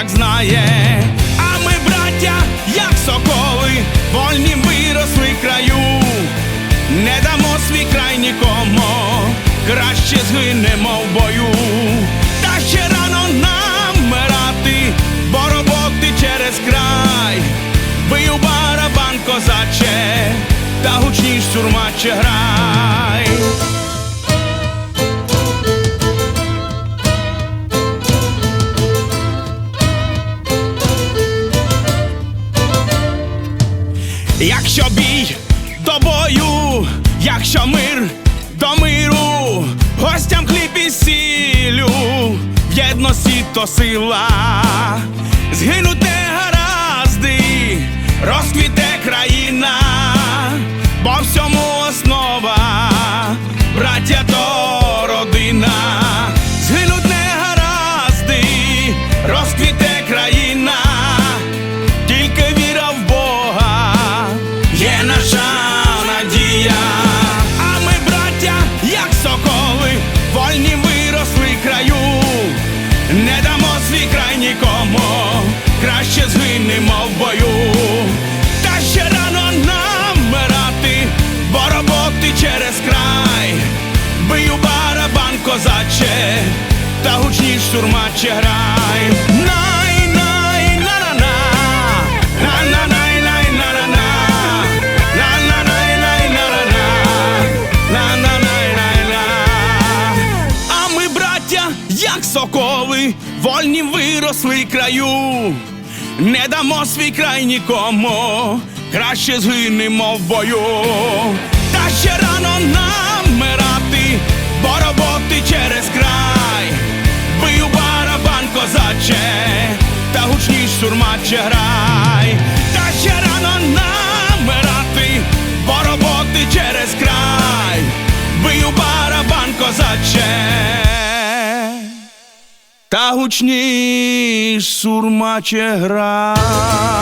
козак знає, а ми, браття, як соколи, вольні виросли краю, не дамо свій край нікому, краще згинемо в бою, та ще рано нам мирати, бо роботи через край, бий у барабан козаче, та гучніш сурмаче грай. Якщо бій до бою, якщо мир до миру, гостям хліб і сілю, в єдності то сила, згинуть гаразди, розквіте згинемо в бою. Та ще рано нам вмирати, бо роботи через край, бию барабан козаче, та гучніш сурмаче грай. Як соколи, вольні виросли краю, не дамо свій край нікому, краще згинемо в бою. Та ще рано нам мирати, бо роботи через край, бию барабан козаче, та гучніш сурмаче грай, та ще рано нам мирати, бо роботи через край, бию барабан козаче, та гучніш сурмаче грай.